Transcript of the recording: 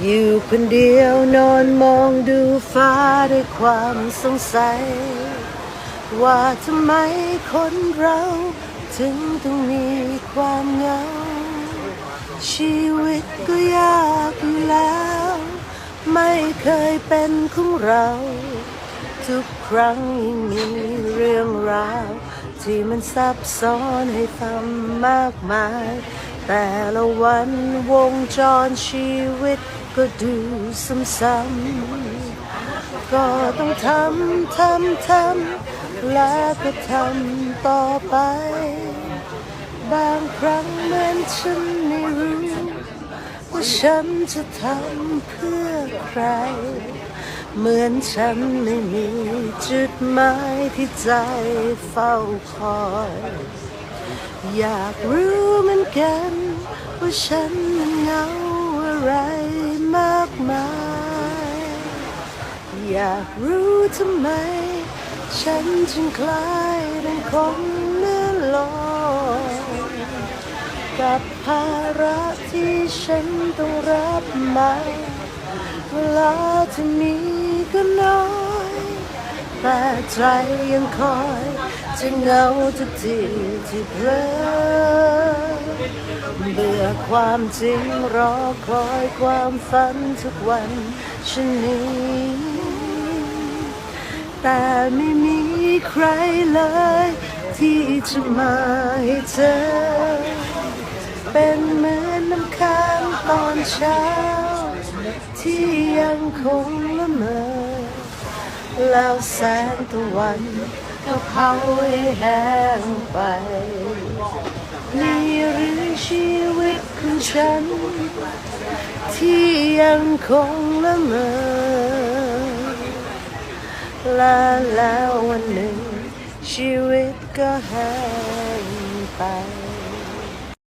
อยู่คนเดียวนอนมองดูฟ้าด้วยความสงสัย ว่าทำไมคนเรา ถึงต้องมีความเหงา ชีวิตก็ยากอยู่แล้ว ไม่เคยเป็นของเรา ทุกครั้งยิ่งมีเรื่องราว ที่มันซับซ้อนให้ฟังมากมาย แต่ละวันวงจรชีวิตก็ดูซ้ำๆก็ต้องทำ ทำ ทำ และก็ทำต่อไป บางครั้งเหมือนฉันไม่รู้ ว่าฉันจะทำเพื่อใคร เหมือนฉันไม่มีจุดหมายที่ใจเฝ้าคอย อยากรู้เหมือนกัน ว่าฉันมันเหงาอะไรมากมาย อยากรู้ทำไม ฉันจึงคล้ายเป็นคนเลื่อนลอยกับภาระที่ฉันต้องรับมาเวลาที่มีก็ แต่ใจยังคอยจะเหงาทุกทีที่เพลอเบื่อความจริงรอคอยความฝันทุกวันฉันนี้ แต่ไม่มีใครเลย ที่จะมาให้เธอ เป็นเหมือนน้ำค้างตอนเช้า ที่ยังคงละเมอ แล้วแสงตะวันก็เผาให้แห้งไป นี่หรือชีวิตของฉัน ที่ยังคงละเมอและแล้ววันหนึ่งชีวิตก็หายไป